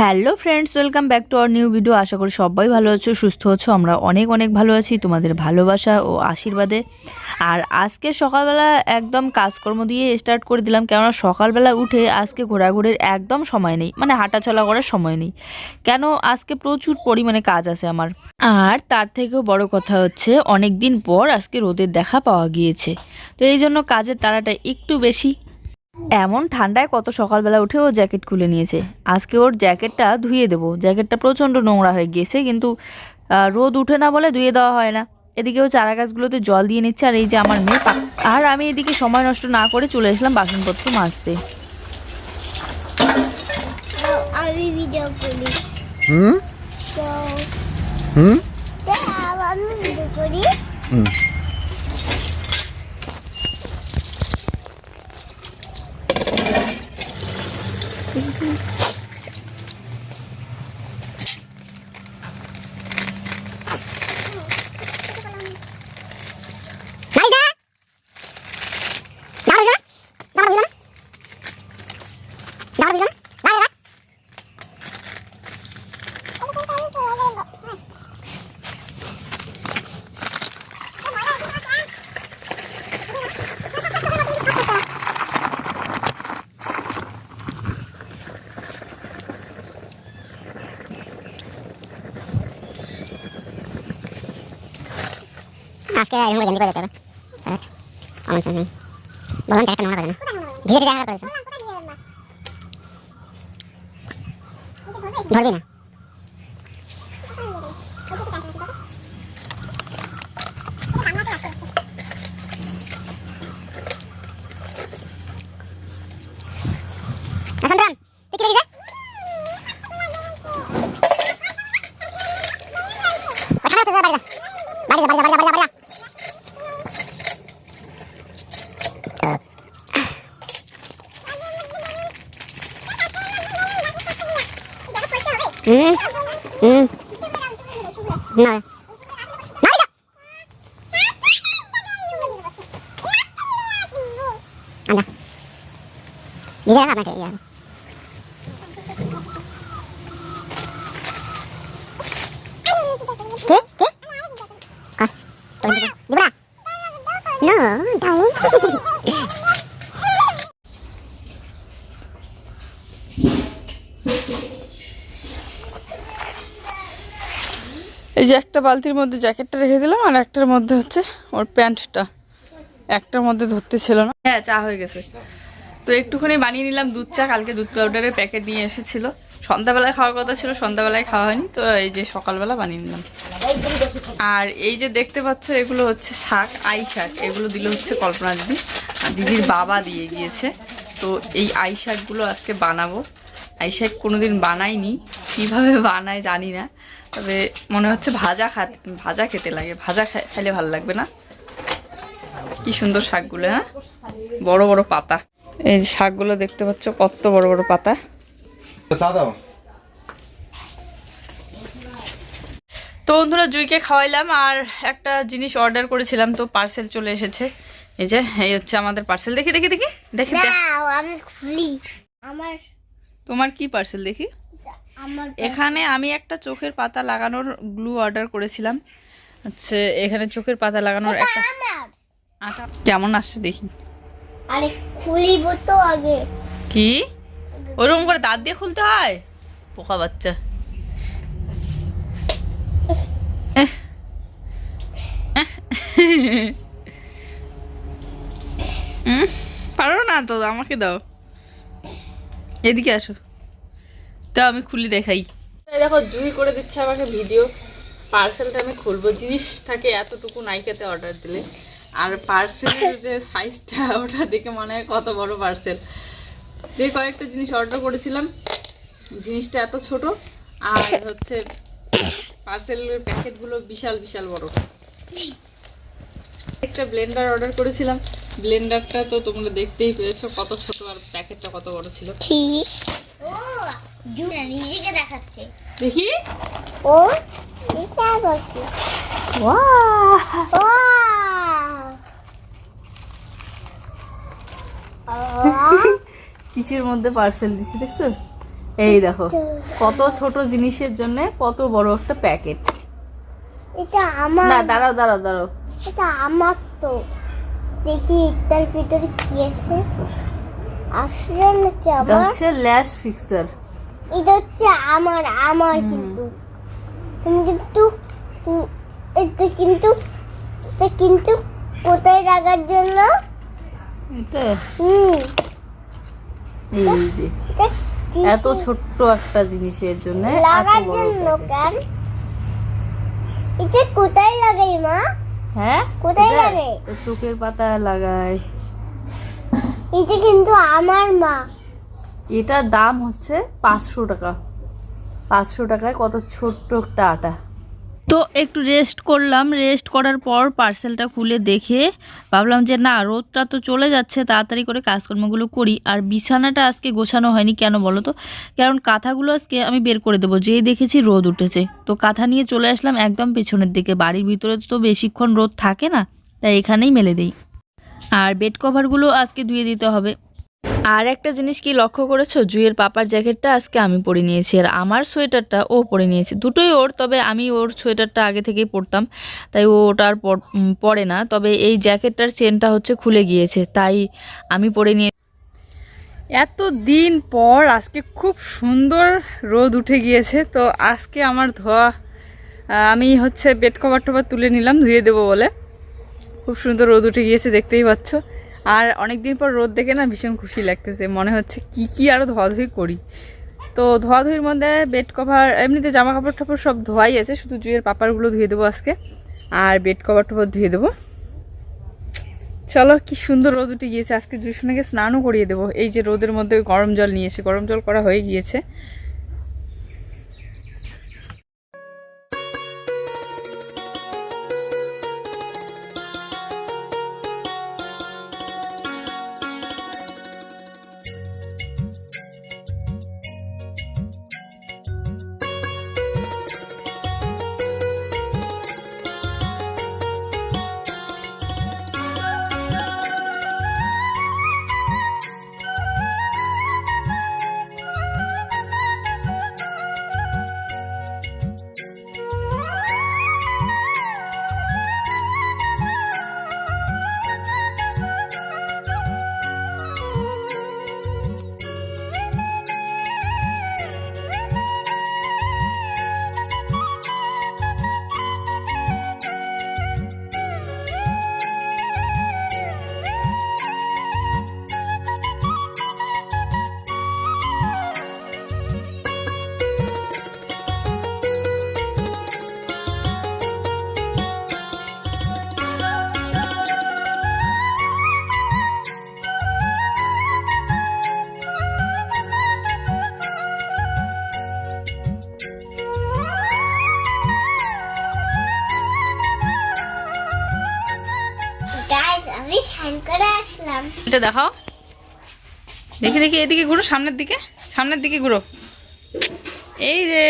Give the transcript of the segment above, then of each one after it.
Hello friends, welcome back to our new video. আশা করি সবাই ভালো আছো, সুস্থ আছো। আমরা অনেক অনেক ভালো আছি তোমাদের ভালোবাসা ও আশীর্বাদে। আর আজকে সকালবেলা একদম কাজকর্ম দিয়ে স্টার্ট করে দিলাম, কেননা সকালবেলা উঠে আজকে ঘোরাঘুরির একদম সময় নেই মানে হাঁটাচলা করার সময় নেই। কেন, আজকে প্রচুর পরিমাণে কাজ আছে আমার। আর তার থেকেও বড় কথা হচ্ছে অনেক দিন পর আজকে রোদের দেখা পাওয়া গিয়েছে। তো এই জন্য কাজের তাড়াটা একটু বেশি এমন ঠান্ডায় কত সকালবেলা উঠে ও জ্যাকেট খুলে নিয়েছে। আজকে ওর জ্যাকেটটা ধুয়ে দেবো। জ্যাকেটটা প্রচণ্ড নোংরা হয়ে গিয়েছে কিন্তু রোদ উঠে না বলে ধুয়ে দেওয়া হয় না। এদিকে ও চারা গাছগুলোতে জল দিয়ে নিচ্ছে আর এই যে আমার মেয়ে আর আমি এদিকে সময় নষ্ট না করে চলে এসলাম বাসনপত্র মাজতে। আমি ভিডিও করি। হুম? হুম? আমি ভিডিও করি। হুম। আজকে এরকম গেঞ্জি করে যেতে হবে। আমার সামনে বললাম জ্যাকেটটা নোংরা করে না। ভিজে ভিজে করেছে। ধরবি না এখন রান তুই কি দেখি যা বাড়ি যা বাড়ি যা বাড়ি যা বাড়ি যা বাড়ি যা হুম হুম না আন্দা নিজে রাখা আপনাকে ইয়া কে কে কার তোর দিকে দিবরা না দাও এই যে একটা বালতির মধ্যে জ্যাকেটটা রেখে দিলাম আর একটার মধ্যে হচ্ছে ওর প্যান্টটা। একটার মধ্যে ধরতে ছিল না। হ্যাঁ চা হয়ে গেছে। তো একটুখানি বানিয়ে নিলাম দুধ চা। কালকে দুধ পাউডারের প্যাকেট নিয়ে এসেছিল। সন্ধ্যাবেলায় খাওয়ার কথা ছিল, সন্ধ্যাবেলায় খাওয়া হয়নি। তো এই যে সকালবেলা বানিয়ে নিলাম। আর এই যে দেখতে পাচ্ছ, এগুলো হচ্ছে শাক, আই শাক। এগুলো দিলে হচ্ছে কল্পনা দিদি দিদির বাবা দিয়ে গিয়েছে। তো এই আই শাকগুলো আজকে বানাবো। আই শাক কোনোদিন বানাইনি কীভাবে বানায় জানি না। তবে মনে হচ্ছে ভাজা খা ভাজা খেতে লাগে। ভাজা খা- খাইলে ভালো লাগবে না। কি সুন্দর শাকগুলো হ্যাঁ? বড় বড় পাতা। এই যে শাকগুলো দেখতে পাচ্ছ কত বড় বড় পাতা। তো বন্ধুরা জুইকে খাওয়াইলাম আর একটা জিনিস অর্ডার করেছিলাম তো পার্সেল চলে এসেছে। এই যে এই হচ্ছে আমাদের পার্সেল দেখি দেখি দেখি দেখি। খুলি। আমার তোমার কি পার্সেল দেখি? এখানে আমি একটা চোখের পাতা লাগানোর গ্লু অর্ডার করেছিলাম। হচ্ছে এখানে চোখের পাতা লাগানোর একটা আটা। কেমন আসছে দেখি। আরে খুলিব তো আগে। কি? ওরকম করে দাঁত দিয়ে খুলতে হয়? পোকা বাচ্চা। পারো না তো আমাকে দাও। এদিকে আসো। তো আমি খুলি দেখাই। দেখো, জুই করে দিচ্ছে আমাকে ভিডিও। পার্সেলটা আমি খুলবো। জিনিস থাকে এতটুকু নাইকাতে অর্ডার দিলে। আর পার্সেলের যে সাইজটা ওটা দেখে মনে হয় কত বড় পার্সেল যে কয়েকটা জিনিস অর্ডার করেছিলাম, জিনিসটা এত ছোট, আর হচ্ছে পার্সেলের প্যাকেটগুলো বিশাল বিশাল বড়। একটা ব্লেন্ডার অর্ডার করেছিলাম। ব্লেন্ডারটা তো তোমরা দেখতেই পেয়েছ কত ছোট আর প্যাকেটটা কত বড় ছিল। ঠিক ও জুনা নিজেকে দেখাচ্ছে। দেখি। ও এটা কিসের মধ্যে পার্সেল দিছি দেখছ? এই দেখো কত ছোট জিনিসের জন্য কত বড় একটা প্যাকেট। এটা আমার না দাঁড়াও দাঁড়াও দাঁড়াও। এটা আমার তো। দেখি এটার ভিতরে কি আছে? আসলে নাকি এটা আমার হচ্ছে ল্যাশ ফিক্সার। এটা হচ্ছে আমার আমার কিন্তু। তুমি কিন্তু তুমি- এটা কিন্তু এটা কিন্তু কোথায় রাখার জন্য? এটা? হুম। এই যে। এটা কি এত ছোট্ট একটা জিনিসের জন্য লাগার বড় জন্য। কেন? এটা কোথায় লাগাই মা? হ্যাঁ? কোথায় যাবে? চোখের পাতা লাগায় এটা কিন্তু আমার মা। এটার দাম হচ্ছে পাঁচশো টাকা। পাঁচশো টাকায় কত ছোট্ট একটা আটা। তো একটু রেস্ট করলাম। রেস্ট করার পর পার্সেলটা খুলে দেখে ভাবলাম যে, না, রোদটা তো চলে যাচ্ছে, তাড়াতাড়ি করে কাজকর্মগুলো করি। আর বিছানাটা আজকে গোছানো হয়নি, কেন বলো তো? কারণ কাঁথাগুলো আজকে আমি বের করে দেবো। যেই দেখেছি রোদ উঠেছে। তো কাঁথা নিয়ে চলে আসলাম একদম পেছনের দিকে। বাড়ির ভিতরে তো বেশিক্ষণ রোদ থাকে না, তাই এখানেই মেলে দিই। আর বেড কভারগুলো আজকে ধুয়ে দিতে হবে। আর একটা জিনিস কি লক্ষ্য করেছ? জুয়ের পাপার জ্যাকেটটা আজকে আমি পরে নিয়েছি আর আমার সোয়েটারটা ও পরে নিয়েছে। দুটোই ওর, তবে আমি ওর সোয়েটারটা আগে থেকেই পরতাম। তাই ও ওটা আর পর- না। তবে এই জ্যাকেটটার চেনটা হচ্ছে খুলে গিয়েছে। তাই আমি পরে নিয়ে এত দিন পর আজকে খুব সুন্দর রোদ উঠে গিয়েছে। তো আজকে আমার ধোয়া আমি হচ্ছে বেড কভার টভার তুলে নিলাম, ধুয়ে দেবো বলে। খুব সুন্দর রোদ উঠে গিয়েছে, দেখতেই পাচ্ছ। আর অনেক দিন পর রোদ দেখে না ভীষণ খুশি লাগতেছে। মনে হচ্ছে কি কি আরও ধোয়াধুয়ি করি। তো ধোয়াধুয়ির মধ্যে বেড কভার এমনিতে জামা কাপড় টাপড় সব ধোয়াই আছে, শুধু জুয়ের পাপারগুলো ধুয়ে দেবো আজকে। আর বেড কভার টভার ধুয়ে দেবো। চলো কি সুন্দর রোদ উঠে গিয়েছে। আজকে জুসুনাকে স্নানও করিয়ে দেবো। এই যে রোদের মধ্যে গরম জল নিয়ে এসে, গরম জল করা হয়ে গিয়েছে। এটা দেখাও দেখি দেখি, এদিকে ঘুরো, সামনের দিকে সামনের দিকে ঘুরো। এই যে,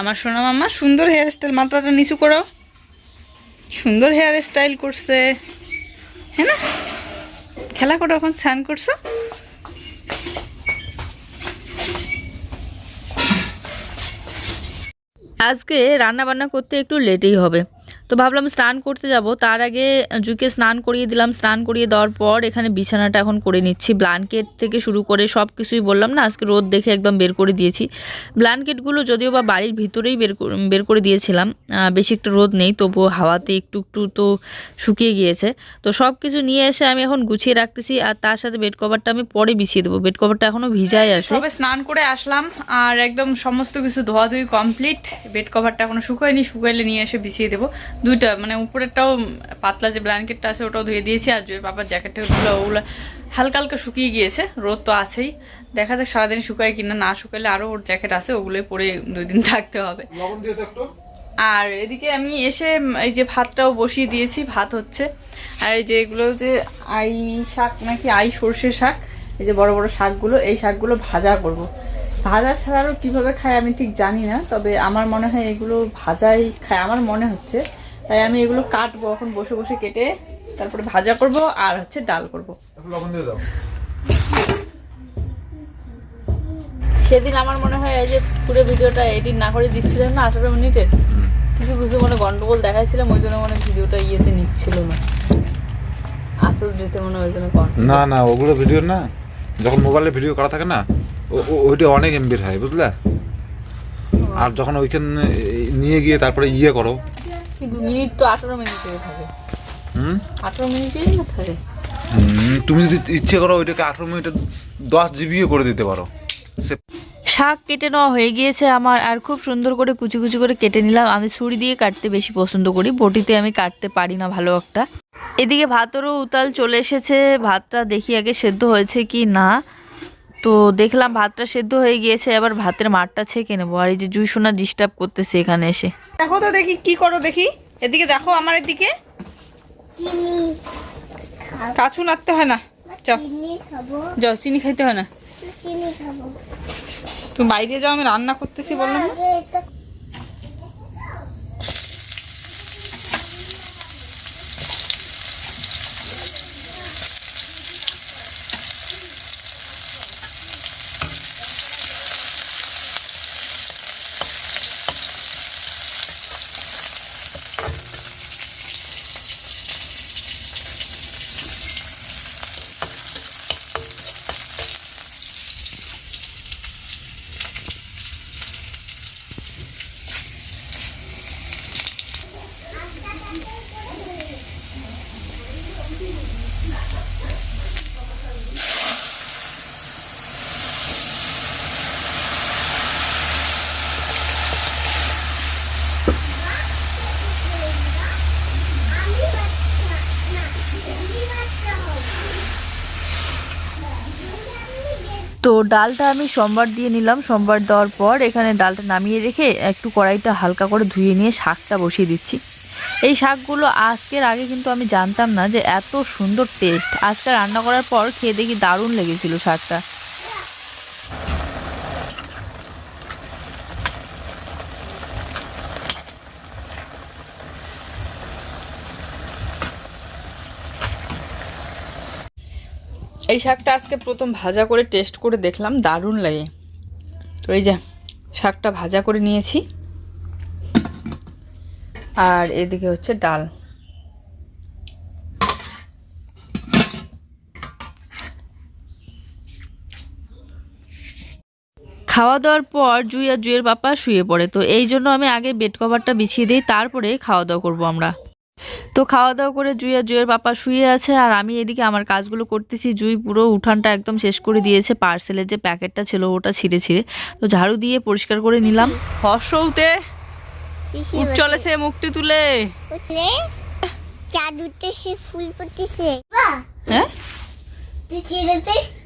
আমার সোনা মামা, সুন্দর হেয়ার স্টাইল মাথাটা নিচু করো। সুন্দর হেয়ার স্টাইল করছে। হ্যাঁ না? খেলা করো, এখন স্নান করছ? আজকে রান্না বান্না করতে একটু লেটেই হবে। তো ভাবলাম স্নান করতে যাব। তার আগে জুকে স্নান করিয়ে দিলাম। স্নান করিয়ে দেওয়ার পর এখানে বিছানাটা এখন করে নিচ্ছি। ব্ল্যাঙ্কেট থেকে শুরু করে সব কিছুই বললাম না আজকে রোদ দেখে একদম বের করে দিয়েছি। ব্ল্যাঙ্কেটগুলো যদিও বা বাড়ির ভিতরেই বের করে- বের করে দিয়েছিলাম বেশি একটা রোদ নেই তবুও হাওয়াতে একটু একটু তো শুকিয়ে গিয়েছে। তো সব কিছু নিয়ে এসে আমি এখন গুছিয়ে রাখতেছি আর তার সাথে বেড কভারটা আমি পরে বিছিয়ে দেবো। বেড কভারটা এখনও ভিজাই আছে। সবে স্নান করে আসলাম আর একদম সমস্ত কিছু ধোয়াধুয়ি কমপ্লিট বেড কভারটা এখনও শুকায়নি শুকাইলে নিয়ে এসে বিছিয়ে দেবো। দুইটা মানে উপরেরটাও পাতলা যে ব্ল্যাঙ্কেটটা আছে ওটাও ধুয়ে দিয়েছি আর জয়ের বাবার জ্যাকেটগুলো ওগুলো হালকা হালকা শুকিয়ে গিয়েছে রোদ তো আছেই। দেখা যাক সারাদিন শুকায় কিনা না শুকালে আরও ওর জ্যাকেট আছে ওগুলোই পরে দুই দিন থাকতে হবে। আর এদিকে আমি এসে এই যে ভাতটাও বসিয়ে দিয়েছি ভাত হচ্ছে। আর এই যে এগুলো যে আই শাক নাকি আই সর্ষে শাক এই যে বড় বড় শাকগুলো এই শাকগুলো ভাজা করব। ভাজা ছাড়া আরও কীভাবে খায় আমি ঠিক জানি না তবে আমার মনে হয় এগুলো ভাজাই খায় আমার মনে হচ্ছে। তাই আমি এগুলো কাটবো এখন বসে বসে কেটে তারপরে ভাজা করব আর হচ্ছে ডাল করব। লবণ দিয়ে দাও। সেদিন আমার মনে হয় এই যে পুরো ভিডিওটা এডিট না করে দিচ্ছিলাম না আঠারো মিনিটের কিছু কিছু মানে গন্ডগোল দেখাচ্ছিলাম ওই জন্য মানে ভিডিওটা ইয়েতে নিচ্ছিল না। আপলোড দিতে মনে হয় ওই জন্য না না ওগুলো ভিডিও না যখন মোবাইলে ভিডিও করা থাকে না ওইটা অনেক এমবির হয় বুঝলে? আর যখন ওইখানে নিয়ে গিয়ে তারপরে ইয়ে করো কিন্তু মিনিট তো আঠারো মিনিটের থাকে। হুম? আঠারো মিনিটেরই না থাকে? তুমি যদি ইচ্ছে করো ওইটাকে আঠারো মিনিটে দশ জিবিও করে দিতে পারো। সে শাক কেটে নেওয়া হয়ে গিয়েছে আমার আর খুব সুন্দর করে কুচি কুচি করে কেটে নিলাম। আমি ছুরি দিয়ে কাটতে বেশি পছন্দ করি বটিতে আমি কাটতে পারি না ভালো একটা। এদিকে ভাতেরও উতাল চলে এসেছে ভাতটা দেখি আগে সেদ্ধ হয়েছে কি না। তো দেখলাম ভাতটা সেদ্ধ হয়ে গিয়েছে এবার ভাতের মাঠটা ছেঁকে নেব। আর এই যে জুই সোনা ডিস্টার্ব করতেছে এখানে এসে। দেখো তো দেখি কি করো দেখি? এদিকে দেখো আমার এদিকে। কাছু নাড়তে হয় না। যাও। চিনি খাইতে হয় না। তুমি বাইরে যাও আমি রান্না করতেছি বললাম তো ডালটা আমি সোমবার দিয়ে নিলাম। সোমবার দেওয়ার পর এখানে ডালটা নামিয়ে রেখে একটু কড়াইটা হালকা করে ধুয়ে নিয়ে শাকটা বসিয়ে দিচ্ছি। এই শাকগুলো আজকের আগে কিন্তু আমি জানতাম না যে এত সুন্দর টেস্ট আজকে রান্না করার পর খেয়ে দেখি দারুণ লেগেছিল শাকটা। এই শাকটা আজকে প্রথম ভাজা করে টেস্ট করে দেখলাম, দারুণ লাগে। তো এই যে, শাকটা ভাজা করে নিয়েছি। আর এদিকে হচ্ছে ডাল। খাওয়া দাওয়ার পর জুই আর জুইয়ের বাবা শুয়ে পড়ে, তো এই জন্য আমি আগে বেড কভারটা বিছিয়ে দিই, তারপরে খাওয়া দাওয়া করব আমরা। তো খাওয়া দাওয়া করে জুই আর জুইয়ের বাবা শুয়ে আছে আর আমি এদিকে আমার কাজগুলো করতেছি। জুই পুরো উঠানটা একদম শেষ করে দিয়েছে। পার্সেলের যে প্যাকেটটা ছিল ওটা ছিঁড়ে ছিঁড়ে। তো ঝাড়ু দিয়ে পরিষ্কার করে নিলাম। হর্ষৌতে উঠ চলেছে মুখটি তুলে। ফুল হ্যাঁ?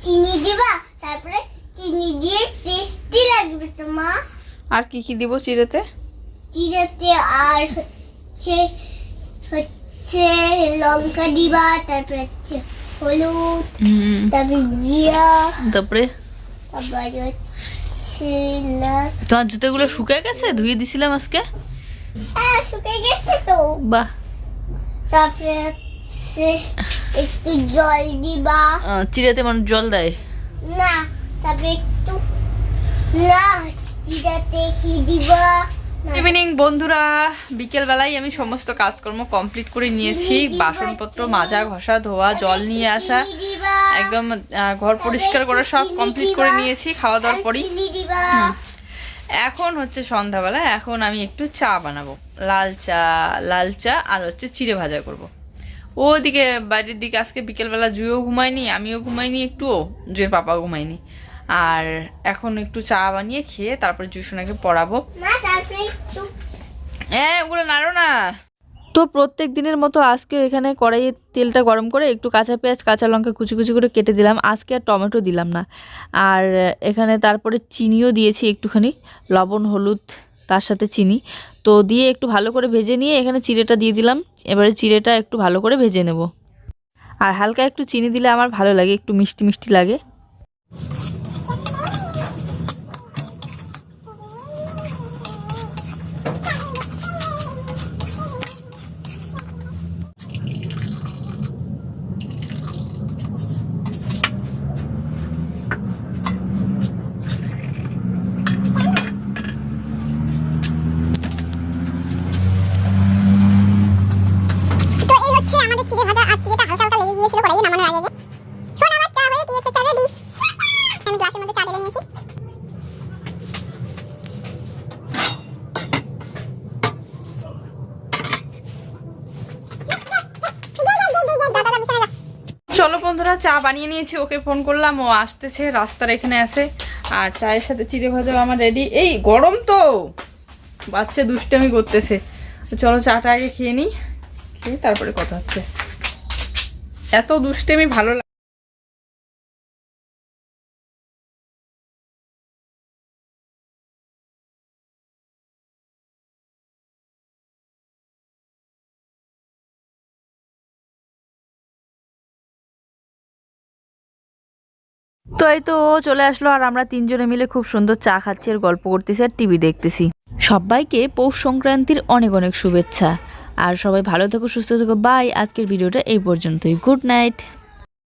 চিনি দিবা? তারপরে চিনি দিয়ে টেস্টি লাগবে তোমার আর কি কি দিব চিড়েতে চিড়েতে আর হচ্ছে হচ্ছে লঙ্কা দিবা তারপরে হচ্ছে হলুদ তারপরে জিরা তারপরে? তারপরে হচ্ছে তোমার জুতোগুলো শুকিয়ে গেছে? ধুয়ে দিছিলাম আজকে? হ্যাঁ শুকিয়ে গেছে তো। বাহ। তারপরে হচ্ছে একটু জল দিবা। চিড়েতে মানুষ জল দেয়? না তারপরে একটু না চিড়াতে কি দিবা। ইভিনিং বন্ধুরা। বিকেল বেলায় আমি সমস্ত কাজকর্ম কমপ্লিট করে নিয়েছি। বাসনপত্র মাজা ঘষা ধোয়া জল নিয়ে আসা একদম ঘর পরিষ্কার করা সব কমপ্লিট করে নিয়েছি খাওয়া দাওয়ার পরই। এখন হচ্ছে সন্ধ্যাবেলা এখন আমি একটু চা বানাবো। লাল চা লাল চা আর হচ্ছে চিড়ে ভাজা করব। ওদিকে বাড়ির দিকে আজকে বিকেলবেলা জুইও ঘুমায়নি আমিও ঘুমাইনি একটুও জুয়ের পাপা ঘুমায়নি। আর এখন একটু চা বানিয়ে খেয়ে তারপরে জুসোনাকে পড়াবো। না হ্যাঁ ওগুলো নাড়ো না। তো প্রত্যেক দিনের মতো আজকেও এখানে কড়াইয়ে তেলটা গরম করে একটু কাঁচা পেঁয়াজ কাঁচা লঙ্কা কুচি কুচি করে কেটে দিলাম। আজকে আর টমেটো দিলাম না। আর এখানে তারপরে চিনিও দিয়েছি একটুখানি লবণ হলুদ তার সাথে চিনি। তো দিয়ে একটু ভালো করে ভেজে নিয়ে এখানে চিড়েটা দিয়ে দিলাম। এবারে চিড়েটা একটু ভালো করে ভেজে নেব। আর হালকা একটু চিনি দিলে আমার ভালো লাগে একটু মিষ্টি মিষ্টি লাগে। চলো বন্ধুরা, চা বানিয়ে নিয়েছি, ওকে ফোন করলাম, ও আসতেছে, রাস্তার এখানে আসে আর চায়ের সাথে চিড়ে ভাজা আমার রেডি এই, গরম তো! বাচ্চা দুষ্টামি করতেছে। চলো চাটা আগে খেয়ে নিই, খেয়ে তারপরে কথা হচ্ছে। এত দুষ্টামি ভালো লাগে তো এই তো ও চলে আসলো আর আমরা তিনজনে মিলে খুব সুন্দর চা খাচ্ছি আর গল্প করতেছি আর টিভি দেখতেছি। সবাইকে পৌষ সংক্রান্তির অনেক অনেক শুভেচ্ছা। আর সবাই ভালো থেকো সুস্থ থেকো। বাই আজকের ভিডিওটা এই পর্যন্তই। Good night